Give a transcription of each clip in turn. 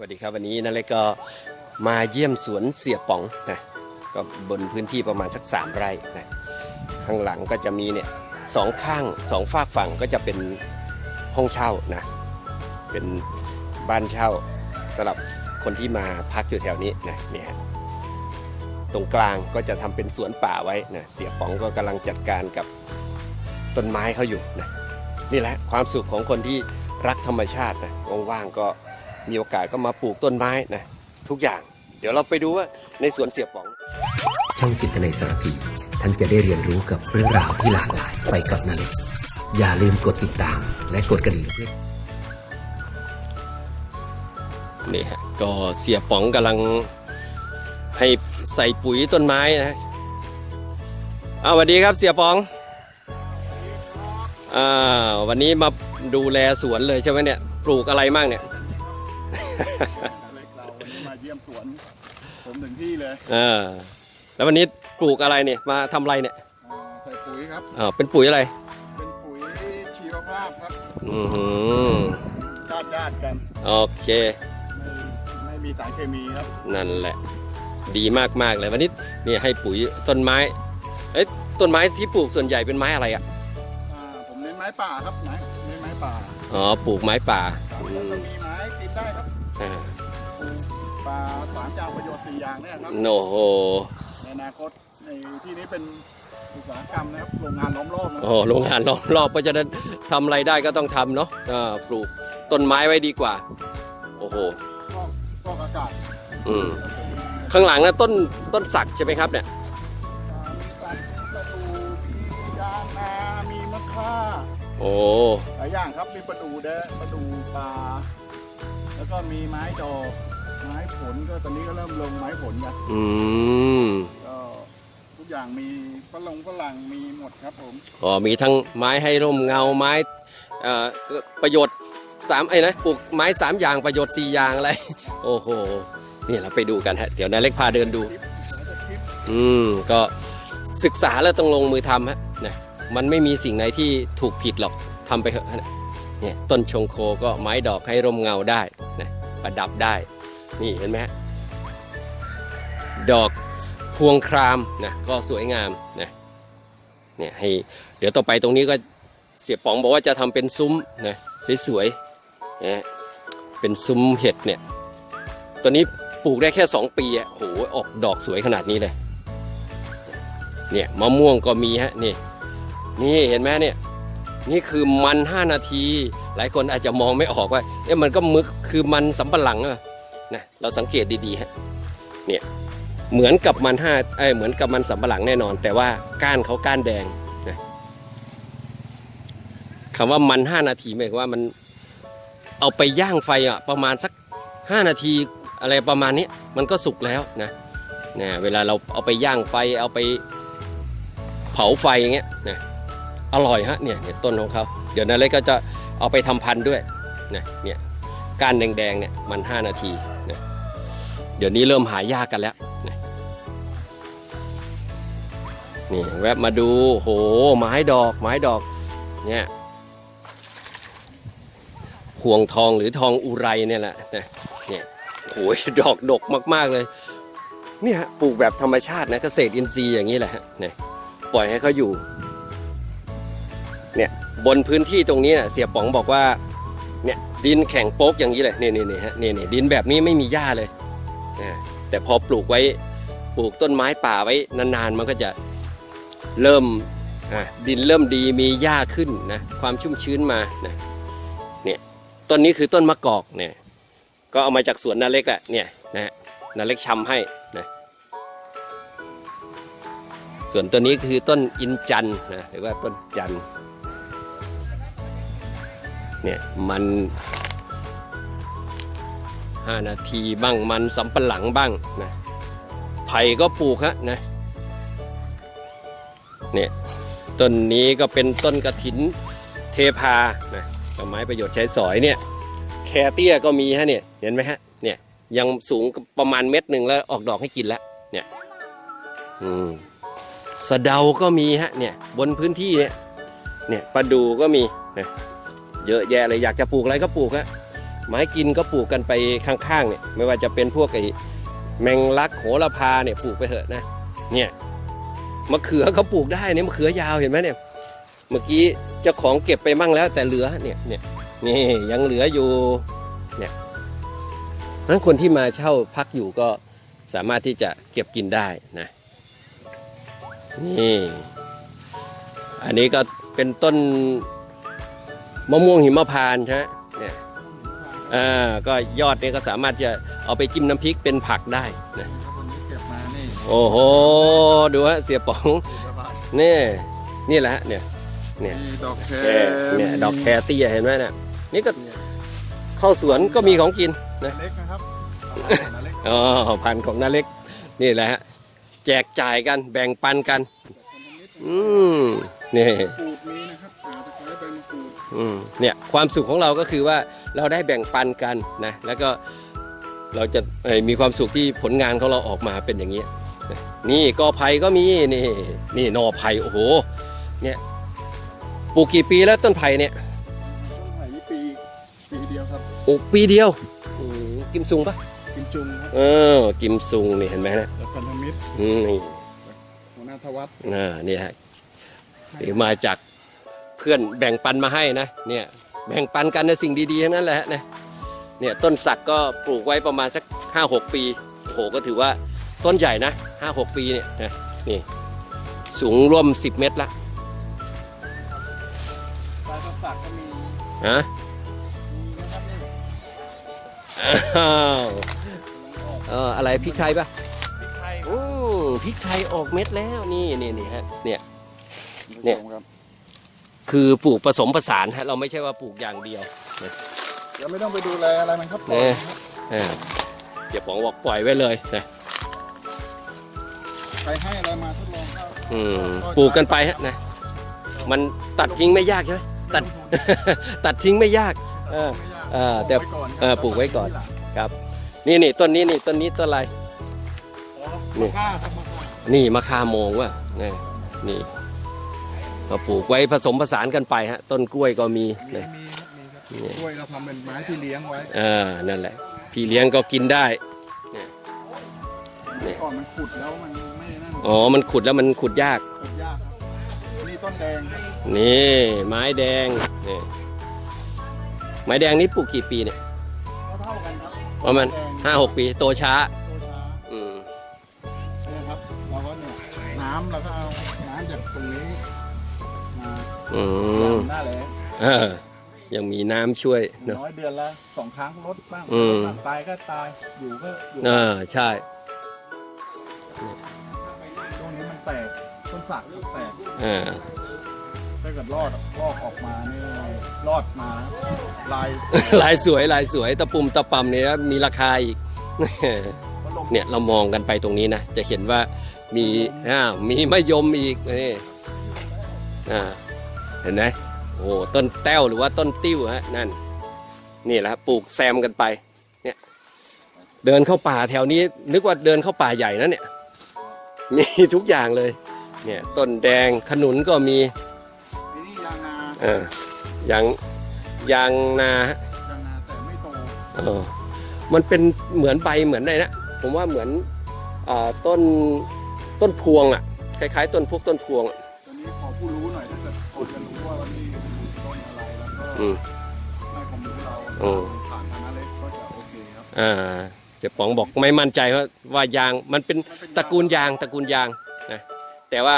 วัสดีครับวันนี้นาเล็กก็มาเยี่ยมสวนเสียป๋องนะก็บนพื้นที่ประมาณสักสามไร่นะข้างหลังก็จะมีเนี่ยสองข้างสองฝากฝั่งก็จะเป็นห้องเช่านะเป็นบ้านเช่าสำหรับคนที่มาพักอยู่แถวนี้นะเนี่ยฮะตรงกลางก็จะทำเป็นสวนป่าไว้นะเสียป๋องก็กำลังจัดการกับต้นไม้เขาอยู่นะนี่แหละความสุขของคนที่รักธรรมชาตินะว่างๆก็ มีโอกาสก็มาปลูกต้นไม้นะทุกอย่าง เดี๋ยวเราไปดูว่าในสวนเสียป๋อง ช่องจิตในสารพีท่านจะได้เรียนรู้กับเรื่องราวที่หลากหลายไปกับนาเล็กอย่าลืมกดติดตาม และกดกระดิ่งเพื่อนี่ฮะก็เสียป๋องกำลังให้ใส่ปุ๋ยต้นไม้นะเอาสวัสดีครับเสียป๋องอ่าวันนี้มาดูแลสวนเลยใช่ไหมเนี่ย ปลูกอะไรมั่งเนี่ย เล็กเราวันนี้มาเยี่ยมสวน ผมถึงที่เลยเออแล้ววันนี้ปลูกอะไรเนี่ยมาทำอะไรเนี่ยอ่าใส่ปุ๋ยครับ อ่าเป็นปุ๋ยอะไร เป็นปุ๋ยชีวภาพครับอือหือญาติญาติๆกันโอเค ไม่ไม่มีสารเคมีครับ นั่นแหละ ดีมากๆเลยวันนี้นี่ให้ปุ๋ยต้นไม้เอ้ยต้นไม้ที่ปลูกส่วนใหญ่เป็นไม้อะไรอะอ่าผมเน้นไม้ป่าครับไม้เน้นไม้ป่าอ๋อปลูกไม้ป่าครับอืแล้วมก็มีไม้กินได้ครับ อ่าปลูกป่าสามอย่างประโยชน์สี่อย่างเนี่ยครับ โอ้โห ในอนาคตในที่นี้เป็นอุตสาหกรรมนะครับ โรงงานล้อมรอบนะโอ้โรงงานรอบรอบเพราะฉะนั้นทำอะไรได้ก็ต้องทำเนาะอ่าปลูกต้นไม้ไว้ดีกว่า โอ้โห ฟอกฟอกอากาศอืม ข้างหลังนะต้นต้นสักใช่ไหมครับเนี่ย อ่ามีสัตว์มีประดูมียางนา มีมะค่าโอ้ หลายอย่างครับ มีประดูแดะประดูปลา แล้วก็มีไม้ดอกไม้ผลก็ตอนนี้ก็เริ่มลงไม้ผลกันอืมก็ทุกอย่างมีฝรั่งฝรั่งมีหมดครับผมอ๋อมีทั้งไม้ให้ร่มเงาไม้เอ่อประโยชน์สามไอ้นะปลูกไม้สามอย่างประโยชน์สี่อย่างอะไรโอ้โหนี่เราไปดูกันฮะเดี๋ยวนายเล็กพาเดินดูคลิปเดี๋ยวจะคลิปอืมก็ศึกษาแล้วต้องลงมือทำฮะนะมันไม่มีสิ่งไหนที่ถูกผิดหรอกทำไปเถอะนะเนี่ยต้นชงโคก็ไม้ดอกให้ร่มเงาได้นะ ประดับได้ นี่เห็นไหมฮะดอกพวงครามนะก็สวยงามนะเนี่ยให้เดี๋ยวต่อไปตรงนี้ก็เสียป๋องบอกว่าจะทำเป็นซุ้มนะสวยๆนะเป็นซุ้มเห็ดเนี่ยตัวนี้ปลูกได้แค่ 2 ปีอะโหออกดอกสวยขนาดนี้เลยเนี่ยมะม่วงก็มีฮะนี่นี่เห็นไหมเนี่ย นี่คือมัน 5 นาที หลายคนอาจจะมองไม่ออกว่าเอ๊ะมันก็มึกคือมันสำปะหลังอะนะเราสังเกตดีๆฮะเนี่ยเหมือนกับมันห้าเอ้เหมือนกับมันสำปะหลังแน่นอน แต่ว่าก้านเขาก้านแดงนะคำว่ามัน5นาทีหมายความว่ามันเอาไปย่างไฟอะประมาณสัก5นาทีอะไรประมาณนี้มันก็สุกแล้วนะนะเวลาเราเอาไปย่างไฟเอาไปเผาไฟอย่างเงี้ยนะ อร่อยฮะเนี่ยเนี่ยต้นของเขาเดี๋ยวนาเล็กก็จะเอาไปทำพันธุ์ด้วยนะเนี่ยก้านแดงๆเนี่ยมัน 5 นาทีนะเดี๋ยวนี้เริ่มหายากกันแล้วนะนี่แวะมาดูโหไม้ดอกไม้ดอกเนี่ยพวงทองหรือทองอุไรเนี่ยแหละนะเนี่ยโอ้ยดอกดกมากๆเลยเนี่ยฮะปลูกแบบธรรมชาตินะเกษตรอินทรีย์อย่างนี้แหละฮะเนี่ยปล่อยให้เขาอยู่ เนี่ยบนพื้นที่ตรงนี้น่ะเสียป๋องบอกว่าเนี่ยดินแข็งโป๊กอย่างนี้เลยนี่นี่นี่ฮะนี่นี่ดินแบบนี้ไม่มีหญ้าเลยนะแต่พอปลูกไว้ปลูกต้นไม้ป่าไว้นานๆ มันก็จะเริ่มดินเริ่มดีมีหญ้าขึ้นนะความชุ่มชื้นมานะเนี่ยต้นนี้คือต้นมะกอกเนี่ยก็เอามาจากสวนนาเล็กแหละเนี่ยนะฮะนาเล็กชำให้นะส่วนตัวนี้คือต้นอินจันนะหรือว่าต้นจันทร์ เนี่ยมันห้านาทีบ้างมันสำปะหลังบ้างนะไผ่ก็ปลูกฮะนะเนี่ยต้นนี้ก็เป็นต้นกระถินเทพานะต้นไม้ประโยชน์ใช้สอยเนี่ยแคเตี้ยก็มีฮะเนี่ยเห็นไหมฮะเนี่ยยังสูงประมาณเม็ดหนึ่งแล้วออกดอกให้กินแล้วเนี่ยอืมสะเดาก็มีฮะเนี่ยบนพื้นที่เนี่ยเนี่ยปลาดูก็มีนะ เยอะแยะเลยอยากจะปลูกอะไรก็ปลูกฮะไม้กินก็ปลูกกันไปข้างๆเนี่ยไม่ว่าจะเป็นพวกไอ้แมงลักโหระพาเนี่ยปลูกไปเถอะนะเนี่ยมะเขือเขาปลูกได้เนี่ยมะเขือยาวเห็นไหมเนี่ยเมื่อกี้เจ้าของเก็บไปมั่งแล้วแต่เหลือเนี่ยเนี่ยนี่ยังเหลืออยู่เนี่ยนั้นคนที่มาเช่าพักอยู่ก็สามารถที่จะเก็บกินได้นะนี่อันนี้ก็เป็นต้น มะม่วงหิมพานต์ใช่ไหมเนี่ยอ่าก็ยอดเนี่ยก็สามารถจะเอาไปจิ้มน้ำพริกเป็นผักได้นะวันนี้เก็บมานี่โอ้โหดูฮะเสียป๋องนี่นี่แหละฮะเนี่ยเนี่ยมีดอกแคแคเนี่ยดอกแคเตี้ยเห็นไหมเนี่ยนี่ก็เข้าสวนก็มีของกินนะเล็กนะครับเล็กอ๋อพันธุ์ของน้าเล็ก นี่แหละฮะแจกจ่ายกันแบ่งปันกัน อืมนี่ ปลูกมีนะครับ อืมเนี่ยความสุขของเราก็คือว่าเราได้แบ่งปันกันนะแล้วก็เราจะเอ่อมีความสุขที่ผลงานของเราออกมาเป็นอย่างนี้นะนี่กอไผ่ก็มีนี่นี่หนอไผ่โอ้โหเนี่ยปลูกกี่ปีแล้วต้นไผ่เนี่ยต้นไผ่นี่ปีปีเดียวครับปลูกปีเดียวอืมกิมซุงปะกิมจุงครับเออกิมซุงนี่เห็นไหมนะจากพันธมิตรอืมนี่หัวหน้าทวัฒน์อ่านี่ฮะซื้อมาจาก เพื่อนแบ่งปันมาให้นะเนี่ยแบ่งปันกันในสิ่งดีๆทั้งนั้นแหละฮะนะเนี่ยต้นสักก็ปลูกไว้ประมาณสักห้าหกปีโอ้โหก็ถือว่าต้นใหญ่นะห้าหกปีเนี่ยนะนี่สูงร่วม 10 เมตรละปลายสักก็มีนะมีนะครับนี่อ้าวเอออะไรพริกไทยปะพริกไทยอืมพริกไทยออกเม็ดแล้วนี่นี่นี่ฮะเนี่ยเนี่ย ครับคือปลูกผสมผสานฮะเราไม่ใช่ว่าปลูกอย่างเดียวเดี๋ยวไม่ต้องไปดูแลอะไรมันครับปล่อยเนี่ยนะครับอ่าเสียป๋องบอกปล่อยไว้เลยนะใครให้อะไรมาทดลองก็อืมปลูกกันไปฮะนะมันตัดทิ้งไม่ยากใช่ไหม ตัด ตัดทิ้งไม่ยาก เออไม่ยากเออแต่ปลูกไว้ก่อนเออปลูกไว้ก่อน ครับ นี่นี่ต้นนี้นี่ต้นนี้ต้นอะไร นี่ นี่ค่าครับมะค่านี่มะคาโมงว่ะนี่นี่ ก็ปลูกไว้ผสมผสานกันไปฮะต้นกล้วยก็มีมีนะมีครับมีครับกล้วยเราทำเป็นไม้ที่เลี้ยงไว้เออนั่นแหละ พี่เลี้ยงก็กินได้นี่ก่อนมันขุดแล้วมันไม่นั่นอ๋อ มันขุดแล้วมันขุดยาก ขุดยากครับนี่ต้นแดงครับนี่ไม้แดงนี่ไม้แดงนี่ปลูกกี่ปีเนี่ยเท่าๆกันครับประมาณ ต้นแดงห้าหกปีโตช้าโตช้าอืม เนี่ยครับเราก็เนี่ยน้ำเราก็เอาน้ำจากตรงนี้ มาอืมหน้าแล้งเออยังมีน้ำช่วยเนอะน้อยเดือนละสองครั้งลดบ้างอืม ลดบ้างตายก็ตายอยู่ก็อยู่เออใช่ ช่วงนี้มันแตกต้นสักแตกเออถ้าเกิดรอดรอดออกมานี่รอดมาลายลายสวยลายสวยตะปุ่มตะปำเนี่ยนะมีราคาอีกพัดลมเนี่ยเรามองกันไปตรงนี้นะ จะเห็นว่ามีอ่ามีมะยมอีกนี่อ่า เห็นไหมโอ้โหต้นแต้วหรือว่าต้นติ้วฮะนั่น นี่แหละครับปลูกแซมกันไป เนี่ย เดินเข้าป่าแถวนี้ นึกว่าเดินเข้าป่าใหญ่นะเนี่ย มีทุกอย่างเลย เนี่ยต้นแดงขนุนก็มีไอ้นี่ยางนาเออยางยางนาฮะยางนาแต่ไม่โตเออมันเป็นเหมือนใบเหมือนอะไรนะผมว่าเหมือนอ่าต้นต้นพวงอะคล้ายๆ ต้นพวกต้นพวงอะตอนนี้ขอ ผู้รู้หน่อยถ้าเกิดคนจะรู้ว่านี่คือต้นอะไรแล้วก็อืมให้ความรู้เราอืมผ่านทางนั้นเล็กก็จะโอเคครับอ่าเสียป๋องบอกไม่มั่นใจว่าว่ายางมันเป็นมันเป็นตระกูลยางตระกูลยางนะแต่ว่า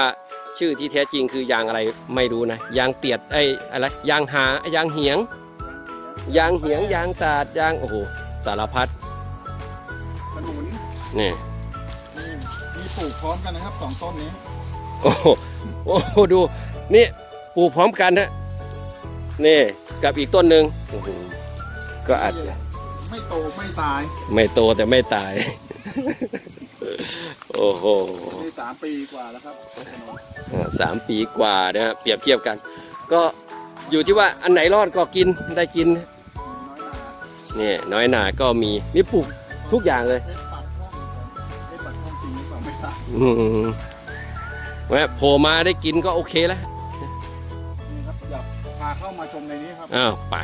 ชื่อที่แท้จริงคือยางอะไรไม่รู้นะยางเปียดไอ้อะไรยางหายางเหียง ยางเหียงยางตาดยางโอ้โหสารพัดขนุนนี่นี่มีปลูกพร้อมกันนะครับสองต้นนี้ โอ้โห โอ้โหดู นี่ปลูกพร้อมกันนะนี่กับอีกต้นหนึ่งโอ้โหก็อาจจะ ไม่โตไม่ตายไม่โตแต่ไม่ตาย โอ้โหนี่สามปีกว่าแล้วครับขนุนอ่าสามปีกว่านะฮะเปรียบเทียบกัน ก็อยู่ที่ว่าอันไหนรอดก็กินได้กินมีน้อยนานี่น้อยหนาก็มีนี่ปลูกทุกอย่างเลย เพชรปากช่องเพชรปากช่องจริงหรือเปล่าไม่ทราบอืม แม้โผล่มาได้กินก็โอเคแล้วนี่ครับอยากพาเข้ามาชมในนี้ครับอ้าวไป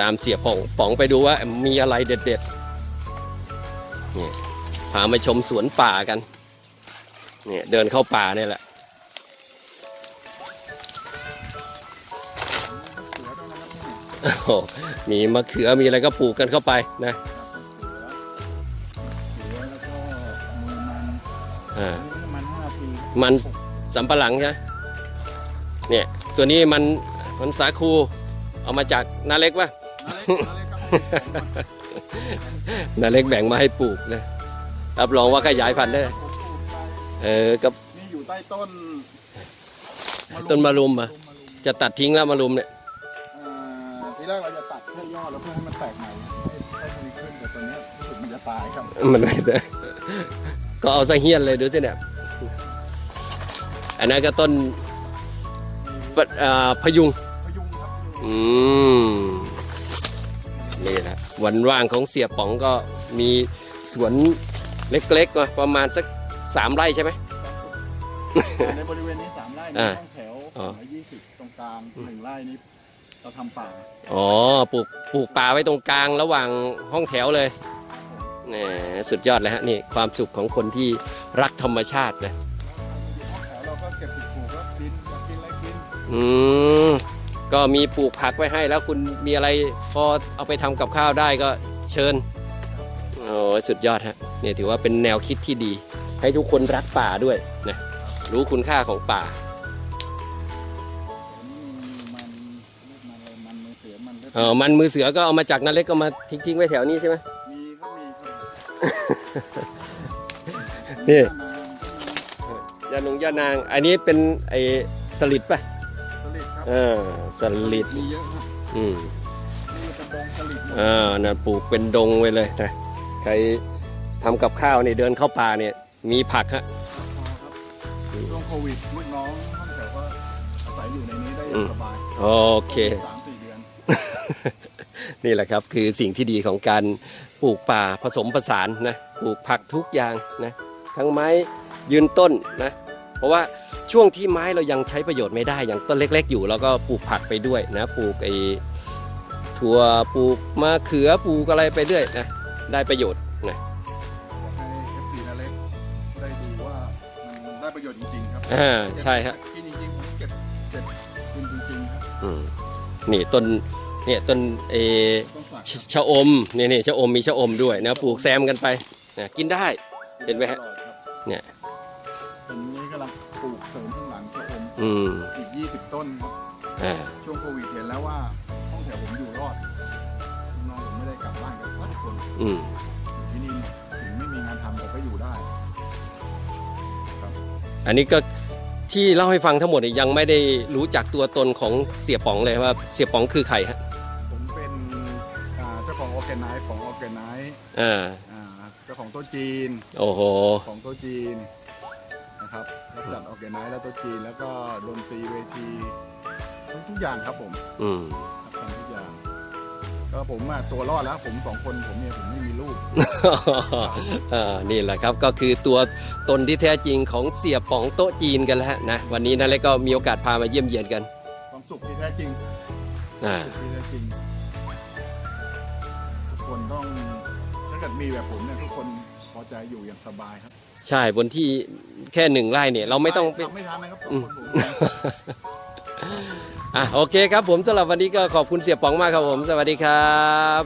ตามเสียป๋องป๋องไปดูว่ามีอะไรเด็ดๆนี่พามาชมสวนป่ากันเนี่ยเดินเข้าป่าเนี่ยแหละเสือด้วยนะครับนี่โอ้โหมีมะเขือมีอะไรก็ปลูกกันเข้าไปนะครับเสือแล้วก็มือมันอ่าอันนี้ มันห้าปีมันสำปะหลังใช่ไหมเนี่ยตัวนี้มันมันสาคูเอามาจากนาเล็กปะนาเล็กนาเล็กครับนาเล็กแบ่งมาให้ปลูกนะรับรองว่าขยายพันธุ์ได้ผมปลูกไปเออกับนี่อยู่ใต้ต้น ต้นมะรุมอะมะรุมจะตัดทิ้งแล้วมารุมเนี่ยอ่าทีแรกเราจะตัดเพื่อยอดแล้วเพื่อให้มันแตกใหม่ให้ต้นมันขึ้นแต่ตอนเนี้ยรู้สึกมันจะตายครับมันไม่ได้ก็เอาซะเฮี้ยนเลยดูสิเนี่ย อันนั้นก็ต้นปะอ่าพยุงพยุงครับพยุงอืมนี่แหละวันว่างของเสียป๋องก็มีสวนเล็กๆมาประมาณสักสามไร่ใช่ไหม ในบริเวณนี้สามไร่มีอ่าห้องแถวอ๋อสองร้อยยี่สิบตรงกลางหนึ่งไร่นี้เราทำป่าอ๋อปลูกปลูกป่าไว้ตรงกลางระหว่างห้องแถวเลยแหมสุดยอดเลยฮะนี่ความสุขของคนที่รักธรรมชาตินะ กินอยากกินอะไรกินอืมก็มีปลูกผักไว้ให้แล้วคุณมีอะไรพอเอาไปทำกับข้าวได้ก็เชิญโอ้ยสุดยอดฮะเนี่ยถือว่าเป็นแนวคิดที่ดี ให้ทุกคนรักป่าด้วยนะรู้คุณค่าของป่า มันมันอะไรมันมือเสือมันเออมันมือเสือก็เอามาจากนาเล็กก็มาทิ้งๆไว้แถวนี้ใช่ไหม มีก็มีครับนี่ มา ยาหนงยานาง อันนี้เป็นไอ้สลิดป่ะสลิดครับเออสลิดมีเยอะครับอืมนี่เป็นดงสลิดหมดอ่านะปลูกเป็นดงไว้เลยนะใครทำกับข้าวเนี่ยเดินเข้าป่าเนี่ย มีผักฮะพอครับช่วงโควิดลูกน้องห้องแถวก็อาศัยอยู่ในนี้ได้อย่างสบายโอเคสามสี่เดือน นี่แหละครับคือสิ่งที่ดีของการปลูกป่าผสมผสานนะปลูกผักทุกอย่างนะทั้งไม้ยืนต้นนะเพ ราะว่าช่วงที่ไม้เรายังใช้ประโยชน์ไม่ได้อย่างต้นเล็ก ๆ อยู่เราก็ปลูกผักไปด้วยนะปลูกไอ้ถั่วปลูกมะเขือปลูกอะไรไปเรื่อยนะได้ประโยชน์นะอยากให้ FC นาเล็กได้ดูว่ามันได้ประโยชน์จริงๆครับอ่าใช่ฮะกินจริงๆผมเก็บเก็บกินจริงๆครับอืมนี่ต้นเนี่ยต้นเอต้องฝากชชะอมนี่นี่ชะอมมีชะอมด้วยนะปลูกแซมกันไปนะกินได้ เห็นไหมฮะตลอดครับเนี่ย อมอืมอีก 20 ต้นครับ อ่าช่วงโควิดเห็นแล้วว่าห้องแถวผมอยู่รอดน้องผมไม่ได้กลับบ้านกันทุกคนอืมอยู่ที่นี่หมดถึงไม่มีงานทำแต่ก็อยู่ได้อันนี้ก็ที่เล่าให้ฟังทั้งหมดเนี่ยยังไม่ได้รู้จักตัวตนของเสียป๋องเลยว่าเสียป๋องคือใครฮะผมเป็นอ่าเจ้าของออร์แกไนซ์ของออร์แกไนซ์อ่าเจ้าของโต๊ะจีน โอ้โห ของโต๊ะจีน นะครับรับจัดออร์แกไนซ์และโต๊ะจีนแล้วก็ดนตรีเวทีทุกทุกอย่างครับผมอืมครับทำทุกอย่าง ก็ผมอะตัวรอดแล้ว ผมสองคนผมเนี่ยผมไม่มีลูก อ่านี่แหละครับก็คือตัวตนที่แท้จริงของเสียป๋องโต๊ะจีนกันแล้วฮะนะวันนี้นั่นเลยก็มีโอกาสพามาเยี่ยมเยียนกันความสุขที่แท้จริงอ่าสุขที่แท้จริง ทุกคนต้องถ้าเกิดมีแบบผมเนี่ยทุกคนพอใจอยู่อย่างสบายครับ ใช่บนที่แค่หนึ่งไร่เนี่ยเราไม่ต้องไป ทำไม่ทันนะครับสองอืมคนผมอะโอเคครับผมสำหรับวันนี้ก็ขอบคุณเสียป๋องมากครับผม สวัสดีครับ